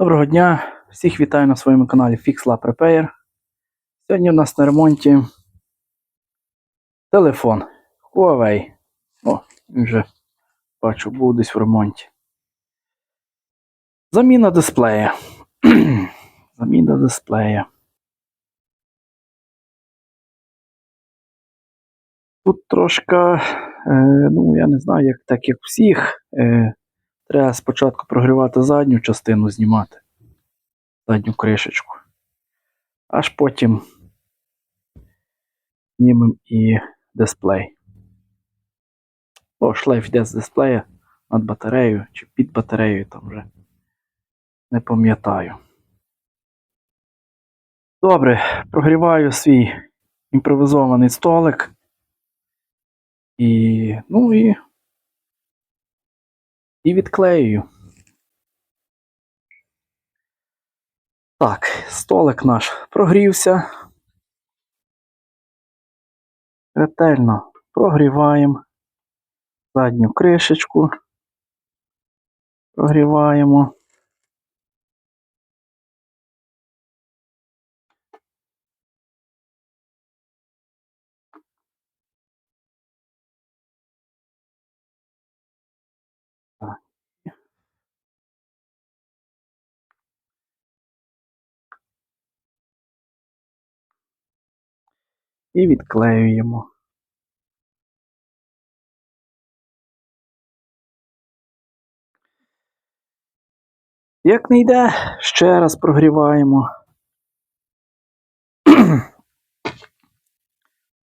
Доброго дня! Всіх вітаю на своєму каналі FixLab Repair. Сьогодні у нас на ремонті телефон Huawei. О, він вже бачу, був десь в ремонті. Заміна дисплея. Заміна дисплея. Тут трошки, е, ну я не знаю, як так як всіх. Е, треба спочатку прогрівати задню частину, знімати задню кришечку. Аж потім знімемо і дисплей. О, шлейф йде з дисплея над батареєю чи під батареєю там вже. Не пам'ятаю. Добре, прогріваю свій імпровізований столик. І, ну і, і відклеюю. Так, столик наш прогрівся. Ретельно прогріваємо задню кришечку. Прогріваємо. І відклеюємо. Як не йде, ще раз прогріваємо.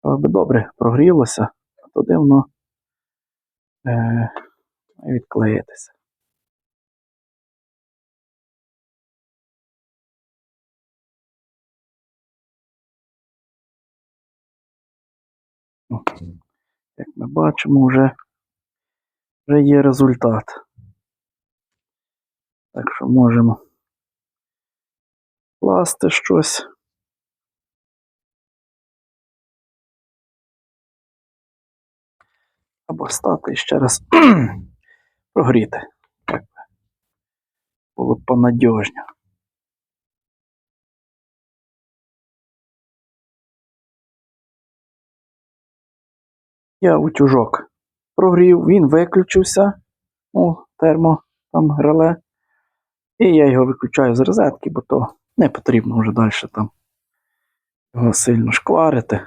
Аби добре прогрілося, а тоді воно е, відклеїтися. Як ми бачимо, вже, вже є результат. Так що можемо класти щось. Або стати і ще раз прогріти. Було б понадіжно. Я утюжок прогрів, він виключився у термо там реле. І я його виключаю з розетки, бо то не потрібно вже далі там його сильно шкварити.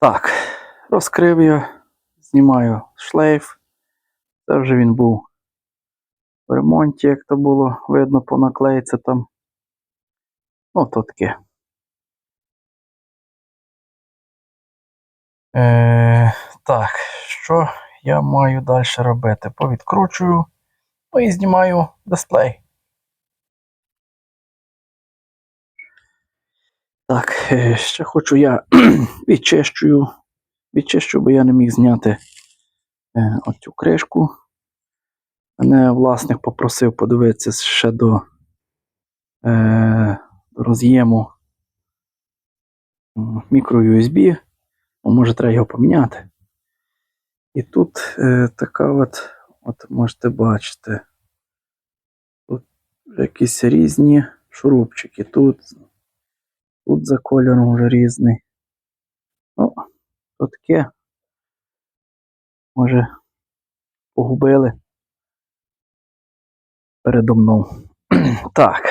Так, розкрив я, знімаю шлейф. Це вже він був в ремонті, як то було видно по наклейці там. Ну, таке. Е, так, що я маю далі робити? Повідкручую, ну і знімаю дисплей. Так, е, ще хочу я відчищую, відчищу, бо я не міг зняти е, оцю кришку. Мене власник попросив подивитися ще до, е, роз'єму мікро-USB. Ну, Може, треба його поміняти. І тут е, така от, от можете бачити, тут якісь різні шурупчики. Тут, тут за кольором вже різний. Ну, то таке. Може, погубили передо мною. так.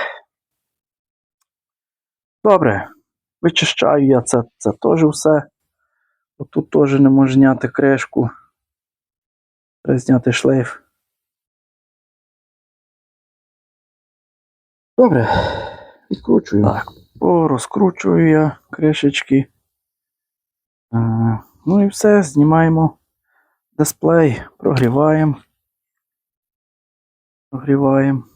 Добре. Вичищаю я це, це теж все. Тут теж не можу зняти кришку. Треба зняти шлейф. Добре, відкручую. Так, розкручую я кришечки. А, ну і все, знімаємо дисплей, прогріваємо. Прогріваємо.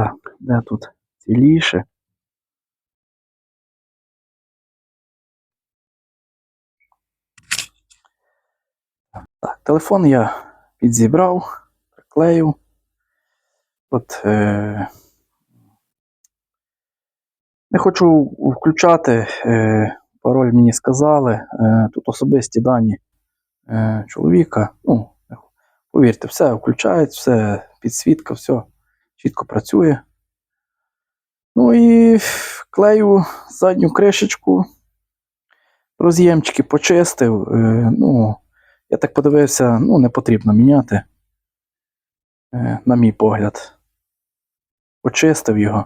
Так, де тут ціліше? Так, телефон я підзібрав, приклеїв. От е, Не хочу включати, е, пароль мені сказали. Е, тут особисті дані е, чоловіка. Ну, повірте, все включають, все підсвітка, все чітко працює. Ну і клею задню кришечку, роз'ємчики почистив. Е, ну, я так подивився, ну, не потрібно міняти, е, на мій погляд. Почистив його.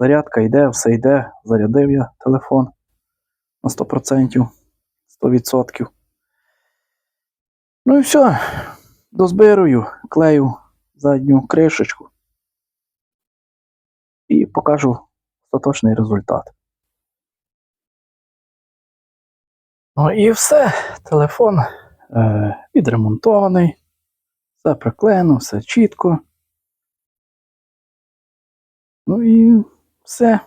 Зарядка йде, все йде. Зарядив я телефон на 100%, 100%. Ну і все. Дозбирую, клею задню кришечку і покажу остаточний результат. Ну і все. Телефон е, відремонтований, все приклеєно, все чітко. Ну і все.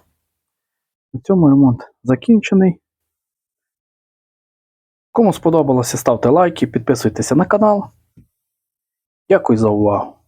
На цьому ремонт закінчений. Кому сподобалося, ставте лайки, підписуйтеся на канал. Дякую за увагу.